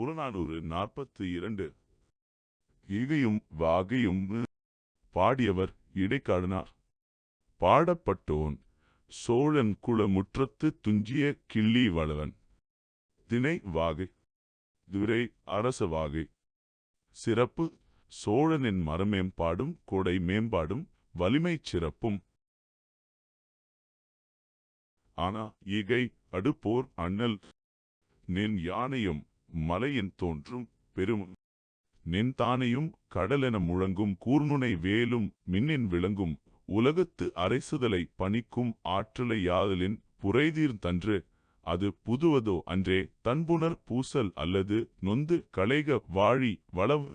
புறநானூறு நாற்பத்து இரண்டு. ஈகையும் வாகையும் பாடியவர் இடைக்காடனார். பாடப்பட்டோன் சோழன் குளமுற்றத்து துஞ்சிய கிள்ளி வளவன். தினை வாகை துரை அரச வாகை. சிறப்பு சோழனின் மரமேம்பாடும் கொடை மேம்பாடும் வலிமைச் சிறப்பும். ஆனா ஈகை அடுப்போர் அண்ணல் நின் யானையும் மலையின் தோன்றும் பெரும் நின்தானையும் கடலென முழங்கும் கூர்நுனை வேலும் மின்னின் விளங்கும் உலகத்து அரைசுதலை பணிக்கும் ஆற்றலை யாதலின் புரைதீர்ந்தன்று அது புதுவதோ அன்றே தன்புணர் பூசல் அல்லது நொந்து களைக வாழி வளவ்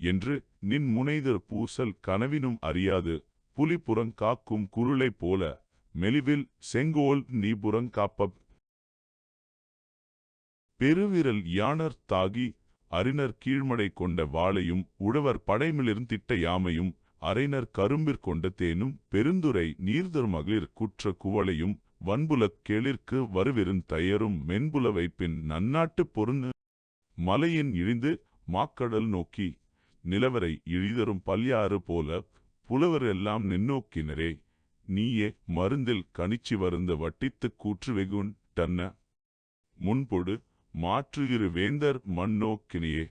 என்று நின் முனைதர் பூசல் கனவினும் அறியாது. புலிபுறங் காக்கும் குருளைப் போல மெலிவில் செங்கோல் நீபுறங்காப்பப் பெருவிரல் யானர் தாகி அறிஞர் கீழ்மடை கொண்ட வாளையும் உழவர் படைமிலிருந்திட்ட யாமையும் அறைனர் கரும்பிற் கொண்ட தேனும் பெருந்துரை நீர்தர் மகளிர் குற்ற குவளையும் வன்புலக் கேளிர்க்கு வருவிருந் தயரும் மென்புல வைப்பின் நன்னாட்டுப் பொருந்து மலையின் இழிந்து மாக்கடல் நோக்கி நிலவரை இழிதரும் பல்யாறு போல புலவர் எல்லாம் நின்னோக்கினரே நீயே மருந்தில் கணிச்சி வருந்த வட்டித்துக் கூற்று வெகுண் டன்ன முன்பொடு மாற்றுகிற வேந்தர் மண்ணோக்கினியே.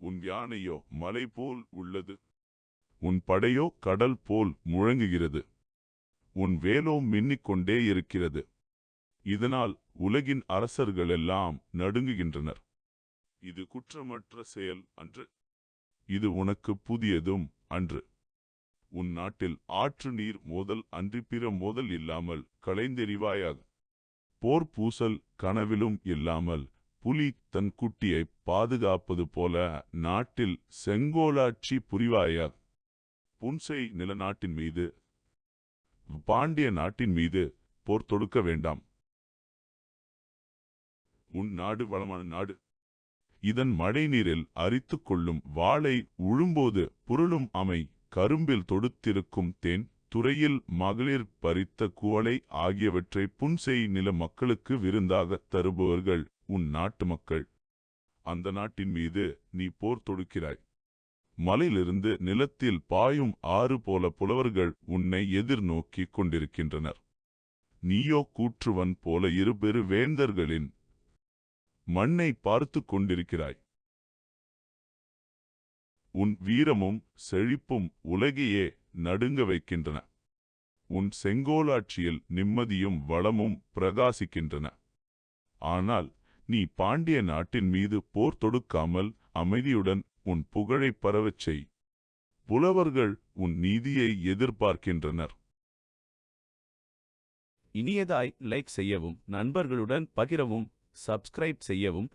உன் யானையோ மலை போல் உள்ளது. உன் படையோ கடல் போல் முழங்குகிறது. உன் வேலோ மின்னிக்கொண்டே இருக்கிறது. இதனால் உலகின் அரசர்களெல்லாம் நடுங்குகின்றனர். இது குற்றமற்ற செயல் அன்று. இது உனக்கு புதியதும் அன்று. உன் நாட்டில் ஆற்று நீர் மோதல் அன்றி பிற மோதல் இல்லாமல் களைந்தெறிவாயாகும் போர் பூசல் கனவிலும் இல்லாமல் புலி தன் குட்டியை பாதுகாப்பது போல நாட்டில் செங்கோலாட்சி புரிவாயா? புன்சை நிலநாட்டின் மீது பாண்டிய நாட்டின் மீது போர் தொடுக்க வேண்டாம். உன் நாடு வளமான நாடு. இதன் மழைநீரில் அரித்துக் கொள்ளும் வாளை உழும்போது புரளும் அமை கரும்பில் தொடுத்திருக்கும் தேன் துறையில் மகளிர் பறித்த குவளை ஆகியவற்றை புன்செய் நில மக்களுக்கு விருந்தாகத் தருபவர்கள் உன் நாட்டு மக்கள். அந்த நாட்டின் மீது நீ போர் தொடுக்கிறாய். மலையிலிருந்து நிலத்தில் பாயும் ஆறு போல புலவர்கள் உன்னை எதிர்நோக்கிக் கொண்டிருக்கின்றனர். நீயோ கூற்றுவன் போல இருபெரு வேந்தர்களின் மண்ணை பார்த்துக் கொண்டிருக்கிறாய். உன் வீரமும் செழிப்பும் உலகையே நடுங்க வைக்கின்றன. உன் செங்கோலாட்சியில் நிம்மதியும் வளமும் பிரகாசிக்கின்றன. ஆனால் நீ பாண்டிய நாட்டின் மீது போர் தொடுக்காமல் அமைதியுடன் உன் புகழைப் பரவச் செய். புலவர்கள் உன் நீதியை எதிர்பார்க்கின்றனர். இனியதாய் லைக் செய்யவும் நண்பர்களுடன் பகிரவும் சப்ஸ்கிரைப் செய்யவும்